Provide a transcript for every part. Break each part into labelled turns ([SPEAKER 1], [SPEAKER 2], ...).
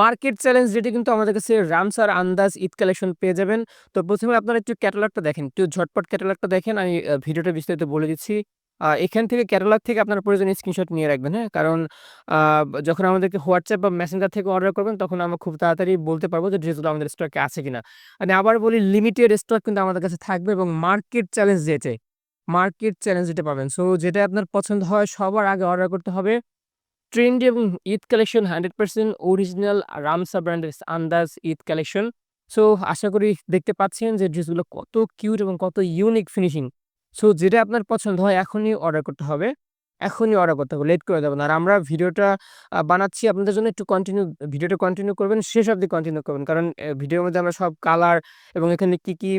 [SPEAKER 1] Market challenge যেটি কিন্তু আমাদের কাছে রামসার আন্দাজ ঈদ কালেকশন পেয়ে যাবেন। তো ১ম এ আপনারা একটু ক্যাটালগটা দেখেন। একটু ঝটপট ক্যাটালগটা দেখেন। আমি ভিডিওটা বিস্তারিত বলে দিচ্ছি। এখান থেকে ক্যাটালগ থেকে আপনার প্রয়োজনীয় স্ক্রিনশট নিয়ে রাখবেন, হ্যাঁ? কারণ যখন আমাদেরকে হোয়াটসঅ্যাপ বা Messenger থেকে অর্ডার করবেন তখন আমরা খুব তাড়াতাড়ি বলতে পারব যে ড্রেসগুলো আমাদের স্টকে আছে কিনা। আমি আবার বলি লিমিটেড স্টক কিন্তু আমাদের কাছে থাকবে এবং মার্কেট চ্যালেঞ্জ যেটাই, মার্কেট চ্যালেঞ্জ যেটা পাবেন। সো যেটা আপনার পছন্দ হয় সবার আগে অর্ডার করতে হবে। ট্রেন্ডি এবং ঈদ কালেকশন 100% অরিজিনাল রামসা ব্র্যান্ডের আন্দাজ ঈদ কালেকশন। সো, আশা করি দেখতে পাচ্ছেন যে ড্রেসগুলো কত কিউট এবং কত ইউনিক ফিনিশিং। সো, যেটা আপনার পছন্দ হয় এখনই অর্ডার করতে হবে। এখনই অর্ডার করতে হবে। লেট করে দেবো না। আর আমরা ভিডিওটা বানাচ্ছি আপনাদের জন্য একটু কন্টিনিউ ভিডিওটা কন্টিনিউ করবেন। শেষ অবধি কন্টিনিউ করবেন। কারণ ভিডিওর মধ্যে আমরা সব কালার এবং এখানে কি, কি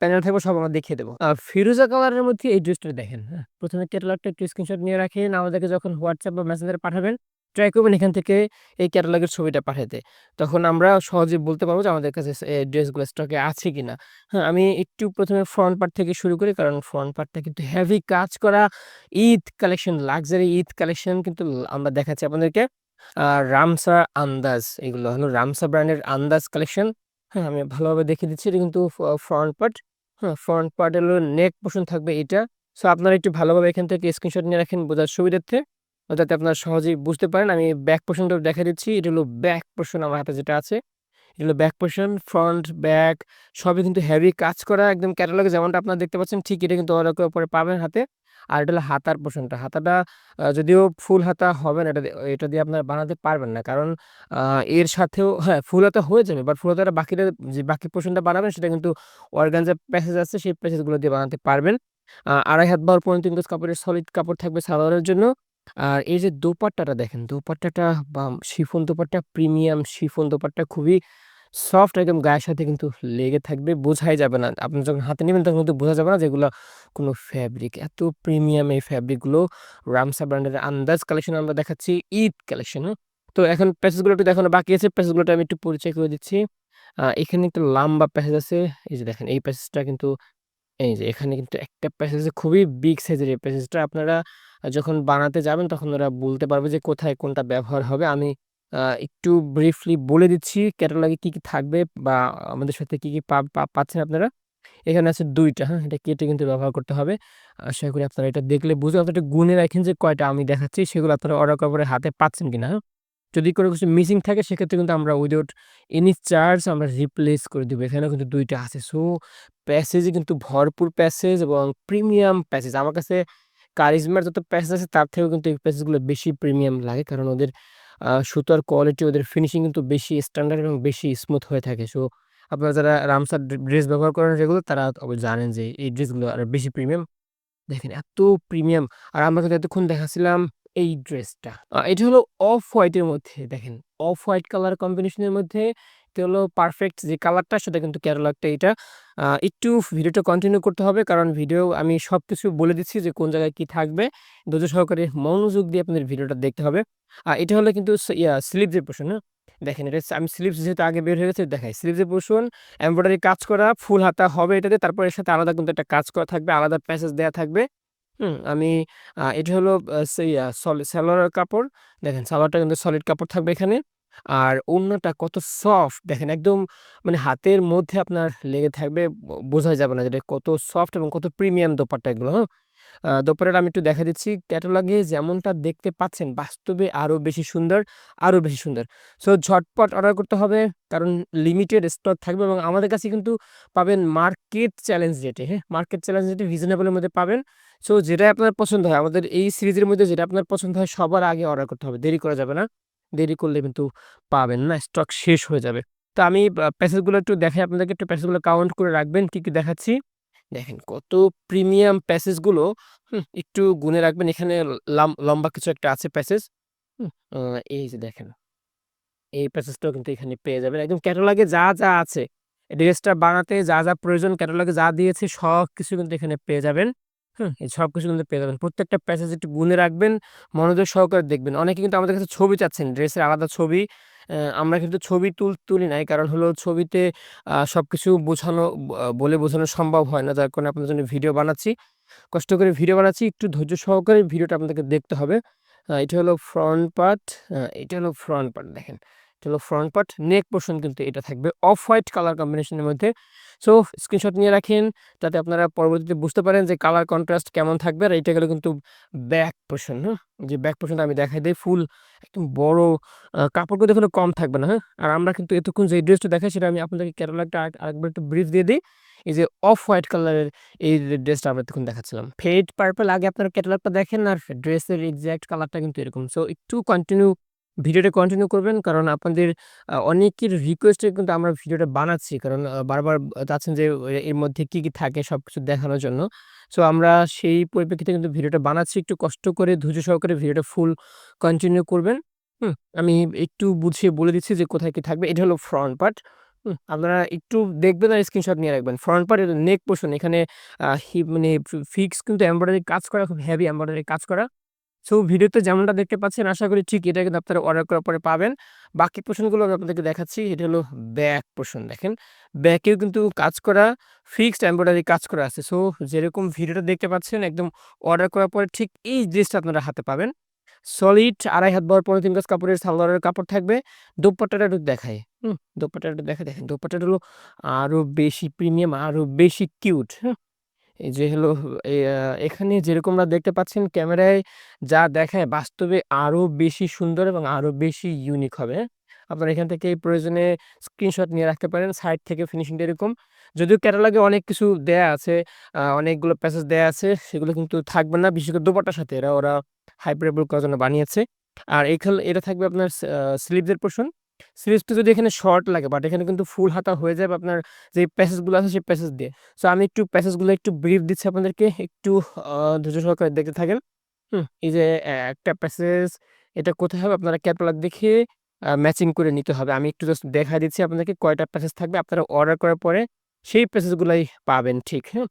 [SPEAKER 1] প্যানেল থাকবে সব আমরা দেখিয়ে দেবো ফিরোজা কালারের মধ্যে এই ড্রেসটা দেখেন, হ্যাঁ? ১ম এ ক্যাটালগটা একটু স্ক্রিনশট নিয়ে রাখেন। আমাদেরকে যখন হোয়াটসঅ্যাপ বা মেসেঞ্জারে পাঠাবেন ট্রাই করবেন এখান থেকে এই ক্যাটালগের ছবিটা পাঠাতে। তখন আমরা সহজে বলতে পারব যে আমাদের কাছে ড্রেসগুলো স্টকে আছে কিনা। হ্যাঁ? আমি একটু প্রথমে ফ্রন্ট পার্ট থেকে শুরু করি। কারণ ফ্রন্ট পার্টটা কিন্তু হেভি কাজ করা Eid collection, luxury Eid collection কিন্তু আমরা দেখাচ্ছি আপনাদেরকে। রামসা আন্দাজ এগুলো হলো রামসা ব্র্যান্ডের আন্দাজ কালেকশন। হ্যাঁ? আমি ভালোভাবে দেখিয়ে দিচ্ছি। এটা কিন্তু ফ্রন্ট পার্ট। হ্যাঁ? ফ্রন্ট পার্ট হলো নেক পোরশন থাকবে এটা সো আপনারা একটু ভালোভাবে এখান থেকে স্ক্রিনশট নিয়ে রাখেন বোঝার সুবিধার্থে। যাতে আপনারা সহজেই বুঝতে পারেন। আমি ব্যাক পোর্শনটা দেখায় দিচ্ছি। এটা হলো ব্যাক পোর্শন আমার হাতে যেটা আছে। এটা হলো ব্যাক পোরশন, ফ্রন্ট, ব্যাক সবই কিন্তু হেভি কাজ করা একদম ক্যাটালগে যেমনটা আপনারা দেখতে পাচ্ছেন ঠিক এটা কিন্তু করার পরে পাবেন হাতে। আর এটা হলো হাতার পোর্শনটা হাতাটা যদিও ফুল হাতা হবে না এটা এটা দিয়ে আপনারা বানাতে পারবেন না। কারণ এর সাথেও হ্যাঁ, ফুল হাতা হয়ে যাবে। বাট ফুল হাতাটা বাকিটা যে বাকি পোর্শনটা বানাবেন সেটা কিন্তু অর্গানজা প্যাসেজ আছে সেই প্যাসেজগুলো দিয়ে বানাতে পারবেন। আ ২.৫ হাত বহর ২৫ গজ কাপড়ের সলিড কাপড় থাকবে সালোয়ারের জন্য। আর এই যে দোপাট্টাটা দেখেন, দোপাট্টাটা বা chiffon dupatta premium chiffon dupatta খুবই সফট একদম গায়ের সাথে কিন্তু লেগে থাকবে। বোঝাই যাবে না। আপনি যখন হাতে নেবেন তখন কিন্তু বোঝা যাবে না যেগুলো কোনো ফ্যাব্রিক এত প্রিমিয়াম এই ফ্যাব্রিকগুলো রামসা ব্র্যান্ডের আন্দাজ কালেকশন আমরা দেখাচ্ছি ঈদ কালেকশন? তো এখন প্যাসেজগুলো একটু দেখানো বাকি আছে। প্যাসেজগুলোটা আমি একটু পরিচয় করে দিচ্ছি। এখানে একটা লম্বা প্যাসেজ আছে। এই যে দেখেন এই প্যাসেজটা কিন্তু এই যে এখানে কিন্তু একটা প্যাসেজ খুবই বিগ সাইজের এই প্যাসেজটা আপনারা যখন বানাতে যাবেন তখন ওরা বলতে পারবে যে কোথায় কোনটা ব্যবহার হবে। আমি একটু ব্রিফলি বলে দিচ্ছি ক্যাটালগে কি, কি থাকবে বা আমাদের সাথে কি, কি পাচ্ছেন আপনারা। এখানে আছে দুইটা হ্যাঁ? এটা কেটে কিন্তু ব্যবহার করতে হবে। আশা করি আপনারা এটা দেখলে বুঝে আপনারা একটু গুনে রাখেন যে কয়টা আমি দেখাচ্ছি সেগুলো আপনারা অর্ডার করার পরে হাতে পাচ্ছেন কিনা, হ্যাঁ? যদি কোনো কিছু মিসিং থাকে, সেক্ষেত্রে কিন্তু আমরা উইথআউট এনি চার্জ আমরা রিপ্লেস করে দিব। এখানেও কিন্তু দুইটা আছে। সো প্যাসেজে কিন্তু ভরপুর প্যাসেজ এবং প্রিমিয়াম প্যাসেজ। আমার কাছে কারিজমার যত প্যাসেজ আছে, তার থেকেও কিন্তু এই প্যাসেজগুলো বেশি প্রিমিয়াম লাগে। কারণ ওদের সুতার কোয়ালিটি ওদের ফিনিশিং কিন্তু বেশি স্ট্যান্ডার্ড এবং বেশি স্মুথ হয়ে থাকে। সো আপনারা যারা রামসার ড্রেস ব্যবহার করেন রেগুলার তারা জানেন যে এই ড্রেসগুলো আরও বেশি প্রিমিয়াম। দেখেন, এত প্রিমিয়াম আর আমরা কিন্তু এতক্ষণ দেখাচ্ছিলাম এই ড্রেসটা। এটা হলো অফ হোয়াইটের মধ্যে দেখেন। অফ হোয়াইট কালার কম্বিনেশনের মধ্যে এটা হলো পারফেক্ট যে কালারটা সেটা কিন্তু ক্যাটালগটা এইটা। আ একটু ভিডিওটা কন্টিনিউ করতে হবে কারণ ভিডিও আমি সব কিছু বলে দিচ্ছি যে কোন জায়গায় কি থাকবে। ধৈর্য সহকারে মনোযোগ দিয়ে আপনাদের ভিডিওটা দেখতে হবে। আর এটা হলো কিন্তু ইয়া স্লিভস পোরশন, হ্যাঁ? দেখেন এটা আমি স্লিপস যেহেতু আগে বের হয়ে গেছে দেখাই। এর পোরশন এমব্রয়ডারি কাজ করা ফুল হাতা হবে এটাতে। তারপর এর সাথে আলাদা কিন্তু একটা কাজ করা থাকবে, আলাদা প্যাসেজ দেওয়া থাকবে। হুম? আমি আ এটা হলো আ সে সলি সালোয়ারের কাপড়। দেখেন সালোয়ারটা কিন্তু সলিড কাপড় থাকবে এখানে। আর ওড়নাটা কত সফট দেখেন একদম মানে হাতের মধ্যে আপনার লেগে থাকবে বোঝাই যাবে না যে এটা কত সফট এবং কত প্রিমিয়াম দোপাট্টা এগুলো, হ্যাঁ? দোপাট্টাটা আমি একটু দেখা দিচ্ছি। ক্যাটালগে যেমনটা দেখতে পাচ্ছেন বাস্তবে আরও বেশি সুন্দর, আরও বেশি সুন্দর। সো ঝটপট অর্ডার করতে হবে কারণ লিমিটেড স্টক থাকবে এবং আমাদের কাছে কিন্তু পাবেন মার্কেট চ্যালেঞ্জ রেটে, হ্যাঁ? মার্কেট চ্যালেঞ্জ রেটে রিজনেবল এর মধ্যে পাবেন। সো যেটাই আপনার পছন্দ হয় আমাদের এই সিরিজের মধ্যে যেটা আপনার পছন্দ হয় সবার আগে অর্ডার করতে হবে। দেরি করা যাবে না। দেরি করলে কিন্তু পাবেন না। স্টক শেষ হয়ে যাবে। তো আমি প্যাসেজগুলো একটু দেখাই আপনাদেরকে একটু প্যাসেজগুলো কাউন্ট করে রাখবেন কী কী দেখাচ্ছি। দেখেন কত প্রিমিয়াম প্যাসেজগুলো হুম? একটু গুনে রাখবেন। এখানে লাম লম্বা কিছু একটা আছে প্যাসেজ। হুম? এই যে দেখেন। এই প্যাসেজটাও কিন্তু এখানে পেয়ে যাবেন। একদম ক্যাটালগে যা, যা আছে ড্রেসটা বানাতে যা, যা প্রয়োজন ক্যাটালগে যা দিয়েছে সব কিছু কিন্তু এখানে পেয়ে যাবেন। হুম? এই সব কিছু কিন্তু পেয়ে যাবেন। প্রত্যেকটা প্যাসেজ একটু গুনে রাখবেন, মনোযোগ সহকারে দেখবেন। অনেকে কিন্তু আমাদের কাছে ছবি চাচ্ছেন, ড্রেসের আলাদা ছবি। আমরা কিন্তু ছবি তুল তুলি নাই। কারণ হলো ছবিতে সব কিছু বোঝানো বলে বোঝানো সম্ভব হয় না। যার কারণে আপনাদের জন্য ভিডিও বানাচ্ছি। কষ্ট করে ভিডিও বানাচ্ছি। একটু ধৈর্য সহকারে ভিডিওটা আপনাদেরকে দেখতে হবে। এটা হলো ফ্রন্ট পার্ট, এটা হলো ফ্রন্ট পার্ট দেখেন। এটা হলো ফ্রন্ট পার্ট। নেক পোর্শন কিন্তু এটা থাকবে অফ হোয়াইট কালার কম্বিনেশনের মধ্যে। সো স্ক্রিনশট নিয়ে রাখেন যাতে আপনারা পরবর্তীতে বুঝতে পারেন যে কালার কন্ট্রাস্ট কেমন থাকবে। আর এইটা গেল কিন্তু ব্যাক পোর্শন হ্যাঁ? যে ব্যাক পোর্শনটা আমি দেখাই দিই ফুল একদম বড় কাপড় কিন্তু এখানে কম থাকবে না, হ্যাঁ? আর আমরা কিন্তু এতক্ষণ যে ড্রেসটা দেখাই সেটা আমি আপনাদেরকে ক্যাটালগটা আরেক আরেকবার একটু ব্রিফ দিয়ে দিই এই যে অফ হোয়াইট কালারের এই ড্রেসটা আমরা এতক্ষণ দেখাচ্ছিলাম। ফেড পার্পল আগে আপনারা ক্যাটালগটা দেখেন আর ড্রেসের এক্সাক্ট কালারটা কিন্তু এরকম। সো একটু কন্টিনিউ ভিডিওটা কন্টিনিউ করবেন। কারণ আপনাদের অনেকের রিকোয়েস্টে কিন্তু আমরা ভিডিওটা বানাচ্ছি। কারণ বারবার চাচ্ছেন যে এর মধ্যে কি, কি থাকে সব কিছু দেখানোর জন্য। সো আমরা সেই পরিপ্রেক্ষিতে কিন্তু ভিডিওটা বানাচ্ছি। একটু কষ্ট করে ধৈর্য সহকারে ভিডিওটা ফুল কন্টিনিউ করবেন। হুম? আমি একটু বুঝিয়ে বলে দিচ্ছি যে কোথায় কি থাকবে। এটা হলো ফ্রন্ট পার্ট। আপনারা একটু দেখবেন আর স্ক্রিনশট নিয়ে রাখবেন। ফ্রন্ট পার্ট নেক পোরশন এখানে মানে ফিক্স কিন্তু এমব্রয়ডারি কাজ করা খুব হেভি এমব্রয়ডারি কাজ করা। সো ভিডিওতে যেমনটা দেখতে পাচ্ছেন আশা করি ঠিক এটা কিন্তু আপনারা অর্ডার করার পরে পাবেন। বাকি পোরশনগুলো আমি আপনাদেরকে দেখাচ্ছি। এটা হলো ব্যাক পোরশন দেখেন। ব্যাকেও কিন্তু কাজ করা ফিক্সড এমব্রয়ডারি কাজ করা আছে। সো যেরকম ভিডিওটা দেখতে পাচ্ছেন একদম অর্ডার করার পরে ঠিক এই ড্রেসটা আপনারা হাতে পাবেন। সলিড ২.৫ হাত বহর পলিথিন গজ কাপড়ের সালোয়ারের কাপড় থাকবে। দোপাট্টাটা একটু দেখায় হুম? দোপাট্টাটা দেখাই দেখেন। দোপাট্টাটা হলো আরও বেশি প্রিমিয়াম আরও বেশি কিউট, হ্যাঁ? এই যে হলো এখানে যেরকমটা দেখতে পাচ্ছেন ক্যামেরায় যা দেখায় বাস্তবে আরও বেশি সুন্দর এবং আরও বেশি ইউনিক হবে? আপনারা এখান থেকে প্রয়োজনে স্ক্রিনশট নিয়ে রাখতে পারেন। সাইড থেকে ফিনিশিংটা এরকম। যদিও ক্যাটালগে অনেক কিছু দেয়া আছে, অনেকগুলো প্যাসেজ দেয়া আছে সেগুলো কিন্তু থাকবে না। বিশেষ করে দোপাট্টার সাথে এরা ওরা হাইপারবল করার জন্য বানিয়েছে। আর এখাল এটা থাকবে আপনার সি আ স্লিভসের পোরশন। স্লিভসটা যদি এখানে শর্ট লাগে বাট এখানে কিন্তু ফুল হাতা হয়ে যাবে আপনার যে প্যাসেজগুলো আছে সেই প্যাসেজ দিয়ে। সো আমি একটু প্যাসেজগুলো একটু ব্রিফ দিচ্ছি আপনাদেরকে। একটু ধৈর্য সহকারে দেখতে থাকেন। হুম? এই যে একটা প্যাসেজ এটা কোথায় হবে আপনারা ক্যাটালগ দেখে ম্যাচিং করে নিতে হবে। আমি একটু জাস্ট দেখায় দিচ্ছি আপনাদেরকে কয়টা প্যাসেজ থাকবে। আপনারা অর্ডার করার পরে সেই প্যাসেজগুলাই পাবেন ঠিক, হ্যাঁ?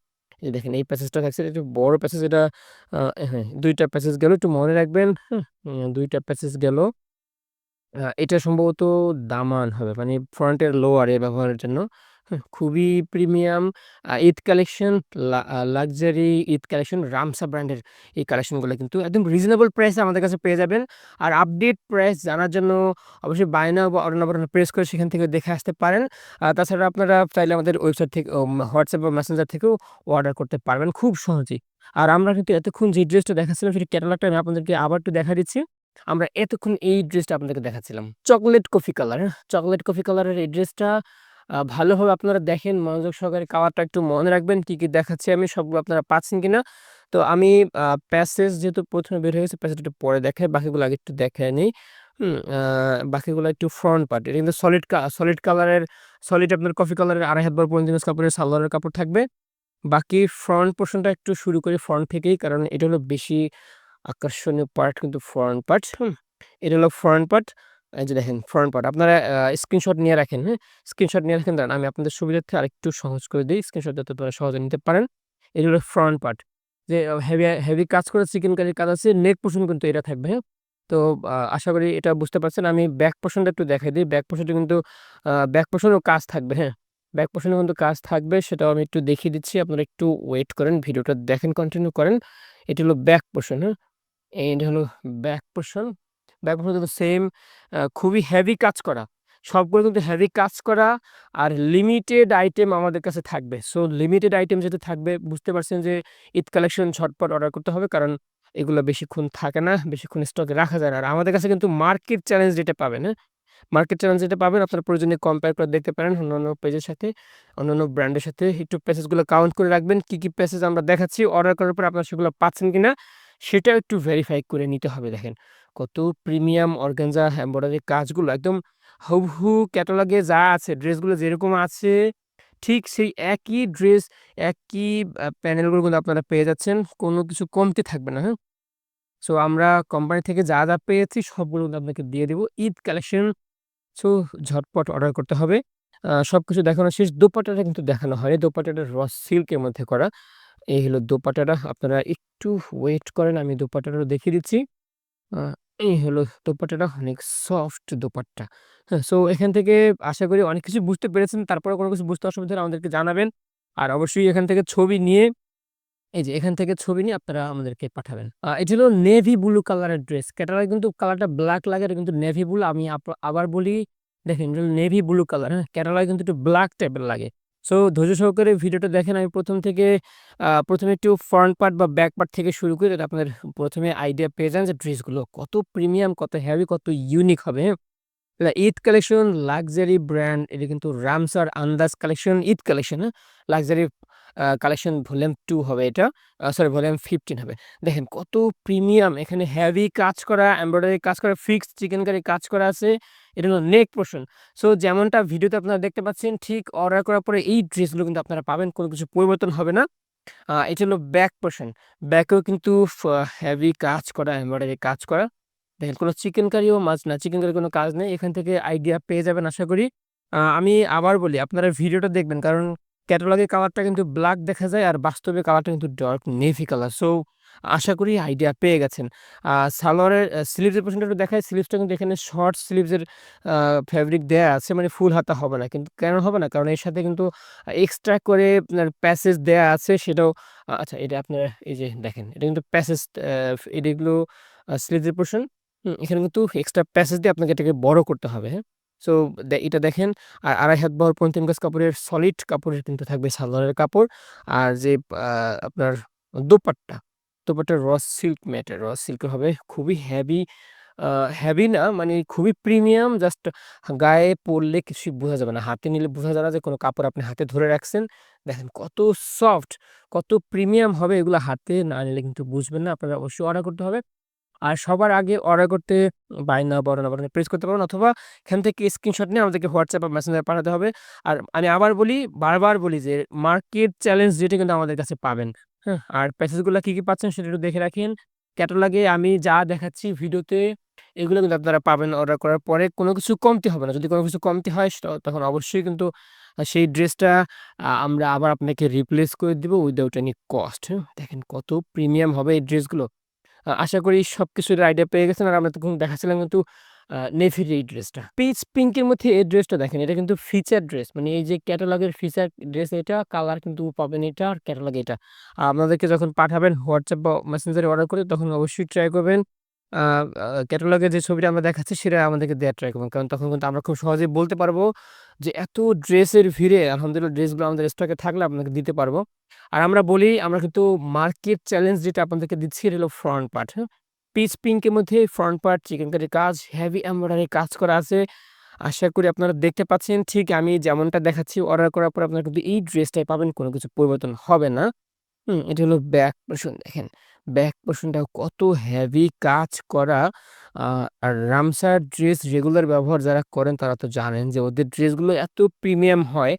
[SPEAKER 1] দেখেন এই প্যাসেজটা থাকছে একটু বড় প্যাসেজ এটা হ্যাঁ দুইটা প্যাসেজ গেল একটু মনে রাখবেন, হ্যাঁ? উম ২ টা প্যাসেজ গেল। এটা সম্ভবত দামান হবে। মানে ফ্রন্টের লোয়ারে ব্যবহারের জন্য। খুবই প্রিমিয়াম ঈদ কালেকশন লা লাক্সারি ঈদ কালেকশন রামসা ব্র্যান্ডের এই কালেকশনগুলো কিন্তু একদম রিজনেবল প্রাইসে আমাদের কাছে পেয়ে যাবেন। আর আপডেট প্রাইস জানার জন্য অবশ্যই বাই নাও বা অর্ডার প্রেস করে সেখান থেকে দেখে আসতে পারেন। তাছাড়া আপনারা চাইলে আমাদের ওয়েবসাইট থেকে হোয়াটসঅ্যাপ বা মেসেঞ্জার থেকেও অর্ডার করতে পারবেন খুব সহজেই। আর আমরা কিন্তু এতক্ষণ যে ড্রেসটা দেখাচ্ছিলাম সেটার ক্যাটালগটা আমি আপনাদেরকে আবার একটু দেখা দিচ্ছি। আমরা এতক্ষণ এই ড্রেসটা আপনাদেরকে দেখাচ্ছিলাম। চকলেট কফি কালার, হ্যাঁ? চকোলেট কফি কালারের এই ড্রেসটা ভালোভাবে আপনারা দেখেন মনোযোগ সহকারে কালারটা একটু মনে রাখবেন কী কী দেখাচ্ছি আমি সবগুলো আপনারা পাচ্ছেন কিনা। তো আমি প্যাসেজ যেহেতু প্রথমে বের হয়ে গেছে প্যাসেজটা পরে দেখাই। বাকিগুলো আগে একটু দেখায় নেই। বাকিগুলো একটু ফ্রন্ট পার্ট। এটা কিন্তু সলিড সলিড কালারের সলিড আপনার কফি কালারের ২.৫ হাত বহর পর্যন্ত কাপড়ের সালোয়ারের কাপড় থাকবে। বাকি ফ্রন্ট পোর্শনটা একটু শুরু করি ফ্রন্ট থেকেই কারণ এটা হলো বেশি আকর্ষণীয় পার্ট কিন্তু ফ্রন্ট পার্ট, হুম? এটা হলো ফ্রন্ট পার্ট। এই যে দেখেন ফ্রন্ট পার্ট। আপনারা স্ক্রিনশট নিয়ে রাখেন, হ্যাঁ? স্ক্রিনশট নিয়ে রাখেন দাঁড়ান আমি আপনাদের সুবিধার্থে আরেকটু সহজ করে দিই স্ক্রিনশট যাতে আপনারা সহজে নিতে পারেন। এটা হলো ফ্রন্ট পার্ট। যে হেভি হেভি কাজ করে চিকেনকারির কাজ আছে। নেক পোরশন কিন্তু এটা থাকবে, হ্যাঁ? তো আশা করি এটা বুঝতে পারছেন। আমি ব্যাক পোরশনটা একটু দেখাই দিই ব্যাক পোরশনটা কিন্তু ব্যাক পোরশনেও কাজ থাকবে, হ্যাঁ? ব্যাক পোরশনেও কিন্তু কাজ থাকবে সেটাও আমি একটু দেখিয়ে দিচ্ছি। আপনারা একটু ওয়েট করেন। ভিডিওটা দেখেন কন্টিনিউ করেন। এটা হলো ব্যাক পোরশন, হ্যাঁ? এটা হলো ব্যাক পোরশন। ব্যাক পোরশন কিন্তু সেম খুবই হেভি কাজ করা। সবগুলো কিন্তু হেভি কাজ করা আর লিমিটেড আইটেম আমাদের কাছে থাকবে। সো লিমিটেড আইটেম যেহেতু থাকবে বুঝতে পারছেন যে ঈদ কালেকশন ঝটপট অর্ডার করতে হবে। কারণ এগুলো বেশিক্ষণ থাকে না, বেশিক্ষণ স্টকে রাখা যায় না। আর আমাদের কাছে কিন্তু মার্কেট চ্যালেঞ্জ যেটা পাবেন, হ্যাঁ? মার্কেট চ্যালেঞ্জ যেটা পাবেন আপনার প্রয়োজনে কম্পেয়ার করে দেখতে পারেন অন্যান্য পেজের সাথে, অন্যান্য ব্র্যান্ডের সাথে। একটু প্যাসেজগুলো কাউন্ট করে রাখবেন। কী কী প্যাসেজ আমরা দেখাচ্ছি অর্ডার করার পর আপনারা সেগুলো পাচ্ছেন কিনা সেটাও একটু ভেরিফাই করে নিতে হবে দেখেন। কত প্রিমিয়াম অর্গানজা এমব্রয়ডারি কাজগুলো একদম হুবহু ক্যাটালগে যা আছে ড্রেসগুলো যেরকম আছে ঠিক সেই একই ড্রেস একই প্যানেলগুলো কিন্তু আপনারা পেয়ে যাচ্ছেন। কোনো কিছু কমতে থাকবে না, হ্যাঁ? সো আমরা কোম্পানি থেকে যা, যা পেয়েছি সবগুলো কিন্তু আপনাকে দিয়ে দেবো ঈদ কালেকশন সো ঝটপট অর্ডার করতে হবে। সব কিছু দেখানো শেষ। দোপাটাটা কিন্তু দেখানো হয়নি। দোপাটাটা র সিল্কের মধ্যে করা। এই হলো দোপাট্টাটা। আপনারা একটু ওয়েট করেন, আমি দোপাট্টাটাও দেখিয়ে দিচ্ছি। এই হলো দোপাট্টাটা অনেক সফট দোপাট্টা। হ্যাঁ? সো এখান থেকে আশা করি অনেক কিছু বুঝতে পেরেছেন। তারপরে কোনো কিছু বুঝতে অসুবিধা হলে আমাদেরকে জানাবেন। আর অবশ্যই এখান থেকে ছবি নিয়ে, এই যে এখান থেকে ছবি নিয়ে আপনারা আমাদেরকে পাঠাবেন। এটি হলো নেভি ব্লু কালারের ড্রেস। ক্যাটালগে কিন্তু কালারটা ব্ল্যাক লাগে, এটা কিন্তু নেভি ব্লু। আমি আবার বলি, দেখেন নেভি ব্লু কালার হ্যাঁ? কেরালায় কিন্তু একটু ব্ল্যাক টাইপের লাগে। সো ধৈর্য সহকারে ভিডিওটা দেখেন আমি প্রথম থেকে আ ১ম এ একটু ফ্রন্ট পার্ট বা ব্যাক পার্ট থেকে শুরু করি আপনাদের প্রথমে আইডিয়া পেয়ে যান যে ড্রেসগুলো কত প্রিমিয়াম, কত হেভি, কত ইউনিক হবে, ঈদ কালেকশন লাক্সারি ব্র্যান্ড এটা কিন্তু রামসার আন্দাজ collection Eid collection? Luxury collection volume two হবে এটা। সরি ভলিউম 15 হবে। দেখেন কত প্রিমিয়াম এখানে হেভি কাজ করা, এমব্রয়ডারি কাজ করা, ফিক্সড চিকেনকারি কাজ করা আছে। এটা হলো নেক পোর্শন সো যেমনটা ভিডিওতে আপনারা দেখতে পাচ্ছেন ঠিক অর্ডার করার পরে এই ড্রেসগুলো কিন্তু আপনারা পাবেন। কোনো কিছু পরিবর্তন হবে না। এটা হলো ব্যাক পোর্শন ব্যাকেও কিন্তু হেভি কাজ করা, এমব্রয়ডারি কাজ করা। দেখেন কোনো চিকেন কারিও মাছ না। চিকেন কারি কোনো কাজ নেই। এখান থেকে আইডিয়া পেয়ে যাবেন আশা করি। আমি আবার বলি আপনারা ভিডিওটা দেখবেন কারণ ক্যাটালগে কালারটা কিন্তু ব্ল্যাক দেখা যায় আর বাস্তবে কালারটা কিন্তু ডার্ক নেভি কালার। সো আশা করি আইডিয়া পেয়ে গেছেন। সালোয়ারের স্লিভসের পোরশনটা একটু দেখাই। স্লিভসটা কিন্তু এখানে শর্ট স্লিভসের আ ফেব্রিক দেয়া আছে মানে ফুল হাতা হবে না। কিন্তু কেন হবে না? কারণ এর সাথে কিন্তু এক্সট্রা করে আপনার প্যাসেজ দেয়া আছে সেটাও আচ্ছা এটা আপনার এই যে দেখেন এটা কিন্তু প্যাসেজ আ এটা এগুলো আ স্লিভসের পোরশন। এখানে কিন্তু এক্সট্রা প্যাসেজ দিয়ে আপনাকে এটাকে বড় করতে হবে, হ্যাঁ? সো এটা দেখেন আর ২.৫ হাত বহর ৩৫ গজ কাপড়ের সলিড কাপড়ের কিন্তু থাকবে সালোয়ারের কাপড়। আর যে আপনার দোপাট্টা, দোপাট্টা র সিল্ক ম্যাটের র সিল্কের হবে। খুবই হ্যাভি হ্যাভি না মানে খুবই প্রিমিয়াম জাস্ট গায়ে পড়লে কিছুই বোঝা যাবে না। হাতে নিলে বোঝা যাবে না যে কোনো কাপড় আপনি হাতে ধরে রাখছেন। দেখেন কত সফট, কত প্রিমিয়াম হবে এগুলো হাতে না নিলে কিন্তু বুঝবেন না। আপনাদের অবশ্যই অর্ডার করতে হবে। আর সবার আগে অর্ডার করতে বাই নাও বাটন বাটনে প্রেস করতে পারবেন অথবা এখান থেকে স্ক্রিনশট নিয়ে আমাদেরকে হোয়াটসঅ্যাপ বা মেসেঞ্জারে পাঠাতে হবে। আর আমি আবার বলি, বারবার বলি যে মার্কেট চ্যালেঞ্জ রেটে কিন্তু আমাদের কাছে পাবেন, হ্যাঁ? আর প্যাসেজগুলো কী কী পাচ্ছেন সেটা একটু দেখে রাখেন। ক্যাটালগে আমি যা দেখাচ্ছি ভিডিওতে এগুলো কিন্তু আপনারা পাবেন অর্ডার করার পরে কোনো কিছু কমতি হবে না। যদি কোনো কিছু কমতি হয় তখন অবশ্যই কিন্তু সেই ড্রেসটা আমরা আবার আপনাকে রিপ্লেস করে দিব উইথআউট এনি কস্ট? দেখেন কত প্রিমিয়াম হবে এই ড্রেসগুলো। আশা করি সব কিছুর আইডিয়া পেয়ে গেছেন। আর আমরা তখন দেখাচ্ছিলাম কিন্তু নেভির এই ড্রেসটা। পিচ পিঙ্কের মধ্যে এই ড্রেসটা দেখেন এটা কিন্তু ফিচার ড্রেস। মানে এই যে ক্যাটালগের ফিচার ড্রেস এটা, কালার কিন্তু পাবেন এটা আর ক্যাটালগ এটা। আপনাদেরকে যখন পাঠাবেন হোয়াটসঅ্যাপ বা মেসেঞ্জারে অর্ডার করে তখন অবশ্যই ট্রাই করবেন ক্যাটালগে যে ছবিটা আমরা দেখাচ্ছি সেটা আমাদেরকে দেয়ার ট্রাই করবেন। কারণ তখন কিন্তু আমরা খুব সহজেই বলতে পারব যে এত ড্রেসের ভিড়ে আলহামদুলিল্লাহ ড্রেসগুলো আমাদের স্টকে থাকলে আপনাকে দিতে পারব। আর আমরা বলি আমরা কিন্তু মার্কেট চ্যালেঞ্জ যেটা আপনাদেরকে দিচ্ছি এটা হলো ফ্রন্ট পার্ট, হ্যাঁ? পিচ পিঙ্কের মধ্যে ফ্রন্ট পার্ট চিকেনকারির কাজ, হেভি এমব্রয়ডারি কাজ করা আছে। আশা করি আপনারা দেখতে পাচ্ছেন ঠিক আমি যেমনটা দেখাচ্ছি অর্ডার করার পর আপনারা কিন্তু এই ড্রেসটাই পাবেন। কোনো কিছু পরিবর্তন হবে না। হুম, এটা হলো ব্যাক পোরশন দেখেন। ব্যাক পোরশনটাও কত হেভি কাজ করা। আর রামসার ড্রেস রেগুলার ব্যবহার যারা করেন তারা তো জানেন যে ওদের ড্রেসগুলো এত প্রিমিয়াম হয়।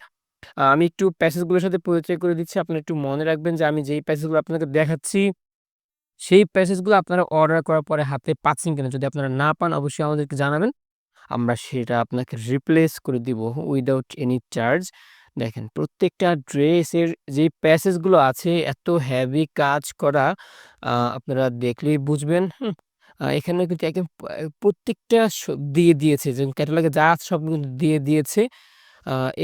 [SPEAKER 1] আমি একটু প্যাসেজগুলোর সাথে পরিচয় করে দিচ্ছি। আপনারা একটু মনে রাখবেন যে আমি যেই প্যাসেজগুলো আপনাকে দেখাচ্ছি সেই প্যাসেজগুলো আপনারা অর্ডার করার পরে হাতে পাচ্ছেন কিনা? যদি আপনারা না পান অবশ্যই আমাদেরকে জানাবেন। আমরা সেটা আপনাকে রিপ্লেস করে দিব উইথআউট এনি চার্জ। দেখেন প্রত্যেকটা ড্রেসের যেই প্যাসেজগুলো আছে এত হেভি কাজ করা আপনারা দেখলেই বুঝবেন, এখানে কিন্তু একদম প্রত্যেকটা দিয়ে দিয়েছে যে ক্যাটালগে যা আছে সব কিন্তু দিয়ে দিয়েছে।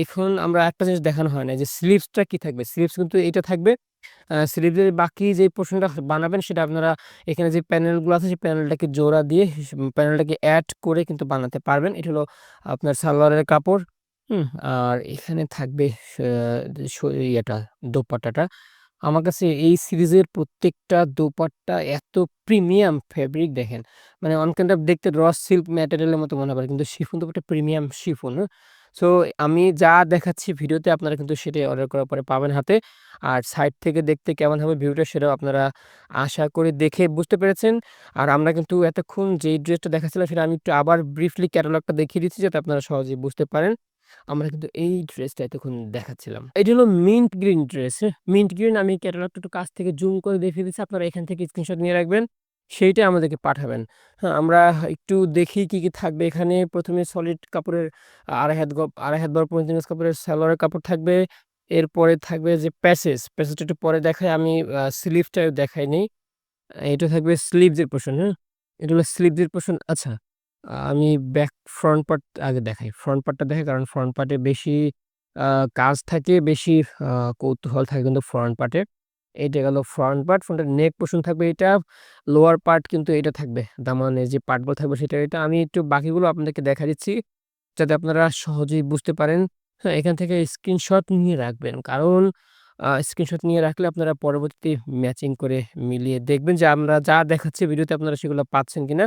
[SPEAKER 1] এখন আমরা একটা জিনিস দেখানো হয় না যে স্লিপসটা কি থাকবে? স্লিপস কিন্তু এইটা থাকবে। আ স্লিভসের বাকি যে পোরশনটা বানাবেন সেটা আপনারা এখানে যে প্যানেলগুলো আছে সেই প্যানেলটাকে জোড়া দিয়ে প্যানেলটাকে অ্যাড করে কিন্তু বানাতে পারবেন। এটা হলো আপনার সালোয়ারের কাপড়, হুম? আর এখানে থাকবে ইয়েটা, দোপাট্টাটা। আমার কাছে এই সিরিজের প্রত্যেকটা দোপাট্টা এত প্রিমিয়াম ফেব্রিক দেখেন। মানে অন কাইন্ড দেখতে র সিল্ক ম্যাটেরিয়ালের মতো মনে হবে, কিন্তু chiffon dupatta premium chiffon? So, আমি যা দেখাচ্ছি ভিডিওতে আপনারা কিন্তু সেটাই অর্ডার করার পরে পাবেন হাতে। আর সাইড থেকে দেখতে কেমন হবে ভিউটা সেটাও আপনারা আশা করি দেখে বুঝতে পেরেছেন। আর আমরা কিন্তু এতক্ষণ যেই ড্রেসটা দেখাচ্ছিলাম সেটা আমি একটু আবার ব্রিফলি ক্যাটালগটা দেখিয়ে দিচ্ছি, যাতে আপনারা সহজেই বুঝতে পারেন। আমরা কিন্তু এই ড্রেসটা এতক্ষণ দেখাচ্ছিলাম। এটা হলো mint green dress? Mint green আমি ক্যাটালগটা একটু কাছ থেকে জুম করে দেখিয়ে দিচ্ছি। আপনারা এখান থেকে স্ক্রিনশট নিয়ে রাখবেন। সেইটাই আমাদেরকে পাঠাবেন। হ্যাঁ, আমরা একটু দেখি কি, কি থাকবে এখানে। প্রথমে সলিড কাপড়ের ২.৫ হাত ২.৫ হাত ৩৫ গজ কাপড়ের সালোয়ারের কাপড় থাকবে। এরপরে থাকবে যে প্যাসেজ, প্যাসেজটা একটু পরে দেখায় আমি আ স্লিভটাও দেখাই নেই। এটা থাকবে স্লিভসের পোরশন, হ্যাঁ? এটা হলো স্লিভসের পোরশন আচ্ছা, আমি ব্যাক ফ্রন্ট পার্ট আগে দেখাই। ফ্রন্ট পার্টটা দেখাই কারণ ফ্রন্ট পার্টে বেশি কাজ থাকে, বেশি কৌতূহল থাকে কিন্তু ফ্রন্ট পার্টে। এইটা গেল ফ্রন্ট পার্ট। ফ্রন্টের নেক পোরশন থাকবে এটা। লোয়ার পার্ট কিন্তু এটা থাকবে। দামানের যে পার্টগুলো থাকবে সেটা এটা। আমি একটু বাকিগুলো আপনাদেরকে দেখা দিচ্ছি। যাতে আপনারা সহজেই বুঝতে পারেন। হ্যাঁ, এখান থেকে স্ক্রিনশট নিয়ে রাখবেন। কারণ স্ক্রিনশট নিয়ে রাখলে আপনারা পরবর্তীতে ম্যাচিং করে মিলিয়ে দেখবেন যে আমরা যা দেখাচ্ছি ভিডিওতে আপনারা সেগুলো পাচ্ছেন কিনা।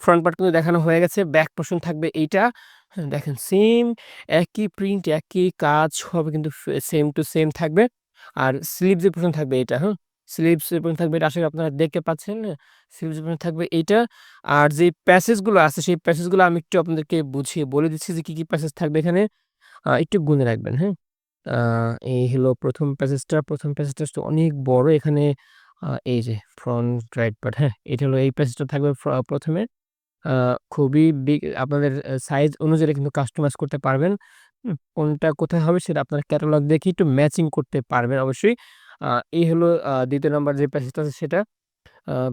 [SPEAKER 1] ফ্রন্ট পার্ট কিন্তু দেখানো হয়ে গেছে। ব্যাক পোরশন থাকবে এইটা। হ্যাঁ, দেখেন সেম একই প্রিন্ট, একই কাজ সব কিন্তু সেম টু সেম থাকবে। আর স্লিভস এর পোরশন থাকবে এটা, হ্যাঁ? স্লিভস পোরশন থাকবে এটা করি আপনারা দেখতে পাচ্ছেন। হ্যাঁ? স্লিভস এর পোরশন থাকবে এইটা। আর যে প্যাসেজগুলো আছে সেই প্যাসেজগুলো আমি একটু আপনাদেরকে বুঝিয়ে বলে দিচ্ছি যে কি, কি প্যাসেজ থাকবে এখানে। একটু গুনে রাখবেন, হ্যাঁ? এই হলো প্রথম প্যাসেজটা। প্রথম প্যাসেজটা অনেক বড়। এখানে এই যে ফ্রন্ট রাইট পার্ট, হ্যাঁ? এটা হলো এই প্যাসেজটা থাকবে ফ্র ১ম এ। আ খুবই বিগ আপনাদের সাইজ অনুযায়ী কিন্তু কাস্টমাইজ করতে পারবেন। কোনটা কোথায় হবে সেটা আপনার ক্যাটালগ দেখে একটু ম্যাচিং করতে পারবেন অবশ্যই। এই হলো ২য় নাম্বার যে প্যাসেজটা আছে সেটা।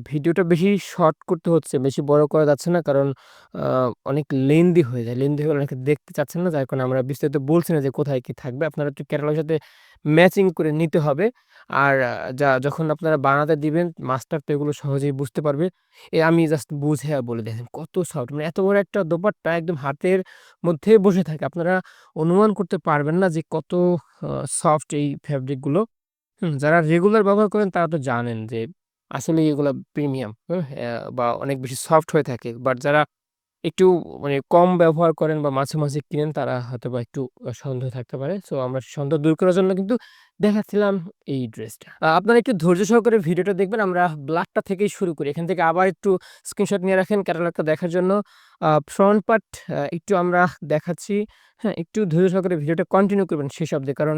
[SPEAKER 1] ভিডিওটা বেশি শর্ট করতে হচ্ছে, বেশি বড় করা যাচ্ছে না। কারণ অনেক লেন্দি হয়ে যায়। লেন্দি হয়ে অনেকে দেখতে চাচ্ছেন না। যার কারণে আমরা বিস্তারিত বলছি না যে কোথায় কি থাকবে। আপনারা একটু ক্যাটালগের সাথে ম্যাচিং করে নিতে হবে। আর যা যখন আপনারা বানাতে দিবেন মাস্টার তো এগুলো সহজেই বুঝতে পারবে। এ আমি জাস্ট বুঝাইয়া বলে দেখেন কত সফট মানে এত বড় একটা দোপাট্টা একদম হাতের মধ্যে বসে থাকে। আপনারা অনুমান করতে পারবেন না যে কত সফট এই ফ্যাব্রিকগুলো? যারা রেগুলার ব্যবহার করেন তারা তো জানেন যে আসলেই এগুলো প্রিমিয়াম? বা অনেক বেশি সফট হয়ে থাকে। বাট যারা একটু মানে কম ব্যবহার করেন বা মাঝে, মাঝে কিনেন তারা হয়তো বা একটু সন্দেহ থাকতে পারে। সো আমরা সন্দেহ দূর করার জন্য কিন্তু দেখাচ্ছিলাম এই ড্রেসটা। আপনারা একটু ধৈর্য সহকারে ভিডিওটা দেখবেন। আমরা ব্লাকটা থেকেই শুরু করি। এখান থেকে আবার একটু স্ক্রিনশট নিয়ে রাখেন ক্যাটালগটা দেখার জন্য। ফ্রন্ট পার্ট একটু আমরা দেখাচ্ছি। হ্যাঁ? একটু ধৈর্য সহকারে ভিডিওটা কন্টিনিউ করবেন শেষ অব্দি। কারণ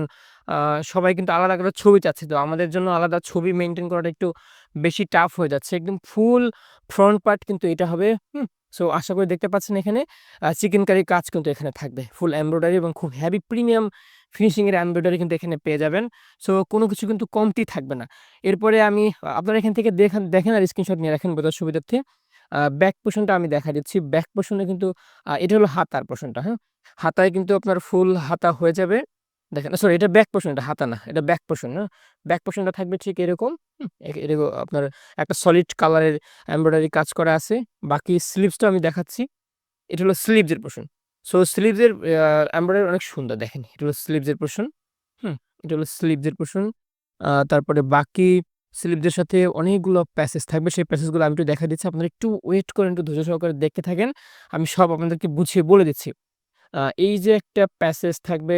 [SPEAKER 1] সবাই কিন্তু আলাদা করে ছবি চাচ্ছে। তো আমাদের জন্য আলাদা ছবি মেইনটেইন করাটা একটু বেশি টাফ হয়ে যাচ্ছে। একদম ফুল ফ্রন্ট পার্ট কিন্তু এটা হবে। হুম? সো আশা করি দেখতে পাচ্ছেন এখানে চিকেন কারি কাজ কিন্তু এখানে থাকবে। ফুল এমব্রয়ডারি এবং খুব হ্যাভি প্রিমিয়াম ফিনিশিং এর এমব্রয়ডারি কিন্তু এখানে পেয়ে যাবেন। সো কোন কিছু কিন্তু কমতি থাকবে না। এরপরে আমি আপনারা এখান থেকে দেখেন দেখেন আর স্ক্রিনশট নিয়ে রাখেন বোঝার সুবিধার্থে। ব্যাক পোরশনটা আমি দেখা দিচ্ছি। ব্যাক পোরশনে কিন্তু এটা হলো হাতার পোরশনটা, হ্যাঁ? হাতায় কিন্তু আপনার ফুল হাতা হয়ে যাবে। দেখেন সরি এটা ব্যাক পোরশন এটা হাতা না। এটা ব্যাক পোরশন, হ্যাঁ? ব্যাক পোরশনটা থাকবে ঠিক এরকম। এরকম আপনার একটা সলিড কালারের এমব্রয়ডারি কাজ করা আছে। বাকি স্লিভসটা আমি দেখাচ্ছি। এটা হলো স্লিভস এর পোরশন। সো স্লিভস এর আ এমব্রয়ডারি অনেক সুন্দর দেখেন। এটা হলো স্লিভস পোর্শন হুম? এটা হলো স্লিভস পোর্শন তারপরে বাকি স্লিভস এর সাথে অনেকগুলো প্যাসেজ থাকবে। সেই প্যাসেজগুলো আমি একটু দেখা দিচ্ছি। আপনারা একটু ওয়েট করেন, একটু ধৈর্য সহকারে দেখতে থাকেন। আমি সব আপনাদেরকে বুঝিয়ে বলে দিচ্ছি। এই যে একটা প্যাসেজ থাকবে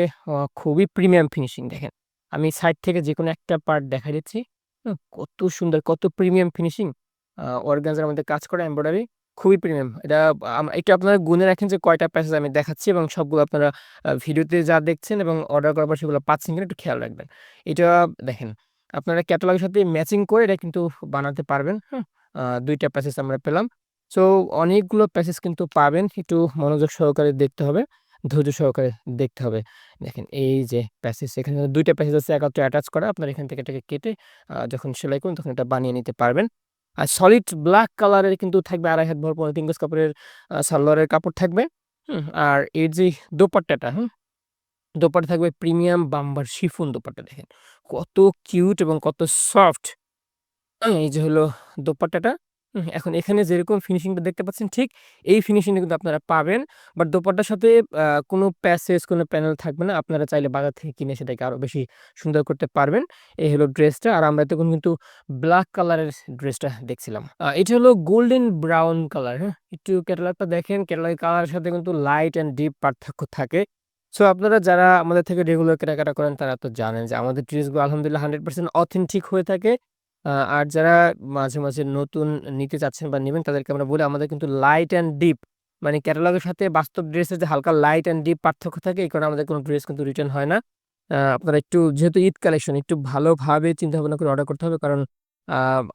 [SPEAKER 1] খুবই প্রিমিয়াম ফিনিশিং দেখেন। আমি সাইড থেকে যে কোনো একটা পার্ট দেখা দিচ্ছি। কত সুন্দর, কত প্রিমিয়াম ফিনিশিং। অর্গানজার মধ্যে কাজ করা এমব্রয়ডারি খুবই প্রিমিয়াম। এটা একটু আপনারা গুনে রাখেন যে কয়টা প্যাসেজ আমি দেখাচ্ছি এবং সবগুলো আপনারা ভিডিওতে যা দেখছেন এবং অর্ডার করার পর সেগুলো পাচ্ছেন কিনা একটু খেয়াল রাখবেন। এটা দেখেন, আপনারা ক্যাটালগের সাথে ম্যাচিং করে এটা কিন্তু বানাতে পারবেন। হুম? আ ২ টা প্যাসেজ আমরা পেলাম। সো অনেকগুলো প্যাসেজ কিন্তু পাবেন। একটু মনোযোগ সহকারে দেখতে হবে। ধৈর্য সহকারে দেখতে হবে। দেখেন, এই যে প্যাসেজ এখানে ২ টা প্যাসেজ আছে একত্রে অ্যাটাচ করা। আপনারা এখান থেকে এটাকে কেটে যখন সেলাই করুন তখন এটা বানিয়ে নিতে পারবেন। আর সলিড ব্ল্যাক কালারের কিন্তু থাকবে ২.৫ হাত ভর পলিথিন গজ কাপড়ের সালোয়ারের কাপড় থাকবে। আর এর যে দোপাট্টাটা, হ্যাঁ দোপাট্টা থাকবে প্রিমিয়াম বাম্বার শিফুন দোপাট্টা দেখেন। কত কিউট এবং কত সফট। এই যে হলো দোপাট্টাটা। এখন এখানে যেরকম ফিনিশিংটা দেখতে পাচ্ছেন ঠিক এই ফিনিশিংটা কিন্তু আপনারা পাবেন। বাট দোপাট্টার সাথে কোনো প্যাসেজ, কোনো প্যানেল থাকবে না। আপনারা চাইলে বাজার থেকে কিনে সেটাকে আরও বেশি সুন্দর করতে পারবেন। এই হলো ড্রেসটা। আর আমরা এতক্ষণ কিন্তু ব্লাক কালারের ড্রেসটা দেখছিলাম। এটা হলো গোল্ডেন ব্রাউন কালার, হ্যাঁ? একটু ক্যাটালগটা দেখেন। ক্যাটালগের কালারের সাথে কিন্তু লাইট অ্যান্ড ডিপ পার্থক্য থাকে। সো আপনারা যারা আমাদের থেকে রেগুলার কেনাকাটা করেন তারা তো জানেন যে আমাদের ড্রেসগুলো আলহামদুলিল্লাহ 100% অথেন্টিক হয়ে থাকে। আর যারা মাঝে, মাঝে নতুন নিতে চাচ্ছেন বা নিবেন তাদেরকে আমরা বলি আমাদের কিন্তু লাইট অ্যান্ড ডিপ মানে ক্যাটালগের সাথে বাস্তব ড্রেসের যে হালকা লাইট অ্যান্ড ডিপ পার্থক্য থাকে এই কারণে আমাদের কোনো ড্রেস কিন্তু রিটার্ন হয় না। আ আপনারা একটু যেহেতু ঈদ কালেকশন একটু ভালোভাবে চিন্তাভাবনা করে অর্ডার করতে হবে। কারণ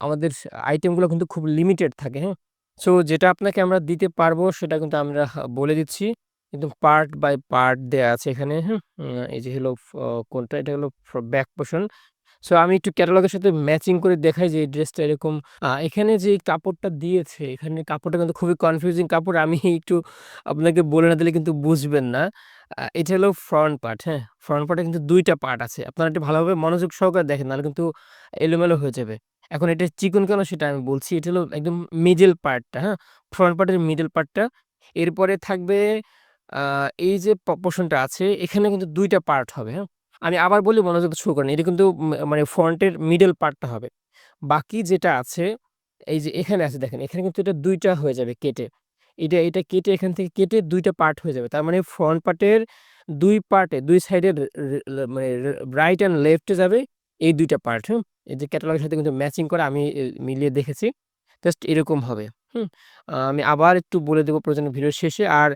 [SPEAKER 1] আমাদের আইটেমগুলো কিন্তু খুব লিমিটেড থাকে, হ্যাঁ? সো যেটা আপনাকে আমরা দিতে পারব সেটা কিন্তু আমরা বলে দিচ্ছি। কিন্তু পার্ট বাই পার্ট দেয়া আছে এখানে, হ্যাঁ? উম এই যে হলো কোনটা এটা হলো ব্যাক পোরশন। সো আমি একটু ক্যাটালগের সাথে ম্যাচিং করে দেখাই যে এই ড্রেসটা এরকম এখানে যে কাপড়টা দিয়েছে এখানে কাপড়টা কিন্তু খুবই কনফিউজিং কাপড়। আমি একটু আপনাকে বলে না দিলে কিন্তু বুঝবেন না। এটা হলো ফ্রন্ট পার্ট, হ্যাঁ? ফ্রন্ট পার্টে কিন্তু দুইটা পার্ট আছে। আপনারা একটু ভালোভাবে মনোযোগ সহকারে দেখেন নাহলে কিন্তু এলোমেলো হয়ে যাবে। এখন এটা চিকন কেন সেটা আমি বলছি। এটা হলো একদম মিডল পার্টটা, হ্যাঁ? ফ্রন্ট পার্টের মিডল পার্টটা। এরপরে থাকবে এই যে পোরশনটা আছে এখানে কিন্তু দুইটা পার্ট হবে, হ্যাঁ? আমি আবার বলি মনোযোগ শুরু করেন। এটা কিন্তু মানে ফ্রন্টের মিডল পার্টটা হবে। বাকি যেটা আছে এই যে এখানে আছে দেখেন, এখানে কিন্তু এটা দুইটা হয়ে যাবে কেটে। এটা, এটা কেটে এখান থেকে কেটে দুইটা পার্ট হয়ে যাবে। তার মানে ফ্রন্ট পার্টের দুই পার্টে দুই লে মানে রাইট অ্যান্ড লেফট যাবে এই দুইটা পার্ট, হুম? এই যে ক্যাটালগের সাথে কিন্তু ম্যাচিং করে আমি মিলিয়ে দেখেছি। জাস্ট এরকম হবে, হুম? আমি আবার একটু বলে দেবো প্রয়োজনে ভিডিওর শেষে। আর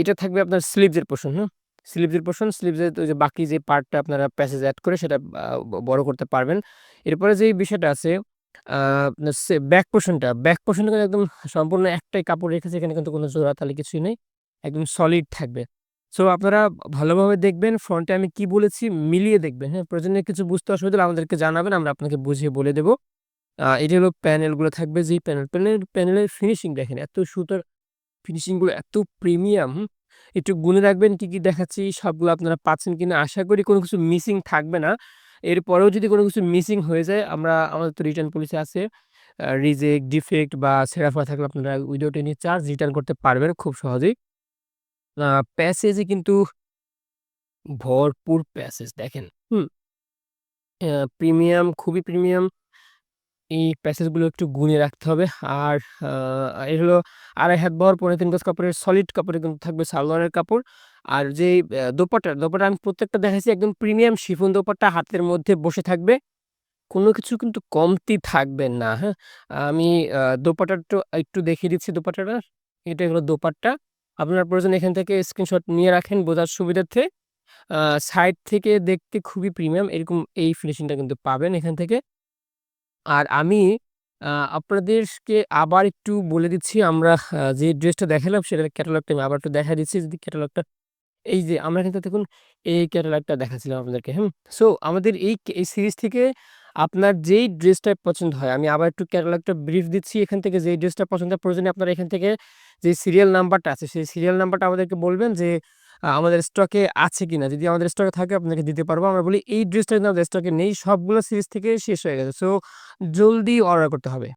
[SPEAKER 1] এটা থাকবে আপনার স্লিভস এর পোরশন, হুম? স্লিভস এর পোরশন, ওই যে বাকি যে পার্টটা আপনারা প্যাসেজ অ্যাড করে সেটা বড় করতে পারবেন। এরপরে যেই বিষয়টা আছে ব্যাক পোরশনটা, ব্যাক পোরশনটা কিন্তু একদম সম্পূর্ণ একটাই কাপড় রেখেছে এখানে কিন্তু কোনো জোড়াতালি কিছুই নেই। একদম সলিড থাকবে। সো আপনারা ভালোভাবে দেখবেন ফ্রন্টে আমি কি বলেছি মিলিয়ে দেখবেন, হ্যাঁ? প্রয়োজনে কিছু বুঝতে অসুবিধা আমাদেরকে জানাবেন। আমরা আপনাকে বুঝিয়ে বলে দেবো এটা হলো প্যানেলগুলো থাকবে যেই প্যানেল, প্যানেল প্যানেলের ফিনিশিং দেখেন এত সুন্দর ফিনিশিংগুলো এত প্রিমিয়াম? একটু গুনে রাখবেন কি, কি দেখাচ্ছি সবগুলো আপনারা পাচ্ছেন কিনা। আশা করি কোনো কিছু মিসিং থাকবে না। এরপরেও যদি কোনো কিছু মিসিং হয়ে যায় আমরা আমাদের তো রিটার্ন পলিসি আছে। রিজেক্ট, ডিফেক্ট বা ফাড়া থাকলে আপনারা উইথআউট এনি চার্জ রিটার্ন করতে পারবেন খুব সহজেই। প্যাসেজে কিন্তু ভরপুর প্যাসেজ দেখেন, হুম? প্রিমিয়াম, খুবই প্রিমিয়াম। এই প্যাসেজগুলো একটু গুনে রাখতে হবে। আর এটা হলো ২.৫ হাত বহর, ৩.৫ গজ কাপড়ের সলিড কাপড়ে কিন্তু থাকবে সালোয়ারের কাপড়। আর যেই অ্যা দোপাট্টা, দোপাট্টা আমি প্রত্যেকটা দেখাইছি একদম প্রিমিয়াম শিফন দোপাট্টা হাতের মধ্যে বসে থাকবে। কোনো কিছু কিন্তু কমতি থাকবে না, হ্যাঁ? আমি দোপাট্টাটা একটু দেখিয়ে দিচ্ছি দোপাট্টাটা। এটাই হলো দোপাট্টা। আপনার প্রয়োজন এখান থেকে স্ক্রিনশট নিয়ে রাখেন বোঝার সুবিধার্থে। সাইড থেকে দেখতে খুবই প্রিমিয়াম এরকম এই ফিনিশিংটা কিন্তু পাবেন এখান থেকে। আর আমি আপনাদেরকে আবার একটু বলে দিচ্ছি আমরা যে ড্রেসটা দেখালাম সেটার ক্যাটালগটা আমি আবার একটু দেখা দিচ্ছি যদি ক্যাটালগটা এই যে আমরা কিন্তু দেখুন এই ক্যাটালগটা দেখাচ্ছিলাম আপনাদেরকে, হ্যাঁ সো আমাদের এই এই সিরিজ থেকে আপনার যেই ড্রেসটা পছন্দ হয় আমি আবার একটু ক্যাটালগটা ব্রিফ দিচ্ছি। এখান থেকে যেই ড্রেসটা পছন্দ প্রয়োজনে আপনারা এখান থেকে যে সিরিয়াল নাম্বারটা আছে সেই সিরিয়াল নাম্বারটা আমাদেরকে বলবেন যে আমাদের স্টকে আছে কিনা। যদি আমাদের স্টকে থাকে, আপনাকে দিতে পারব। আমরা বলি, এই ড্রেসটা কিন্তু আমাদের স্টকে নেই। সবগুলো সিরিজ থেকে শেষ হয়ে গেছে। সো জলদি অর্ডার করতে হবে।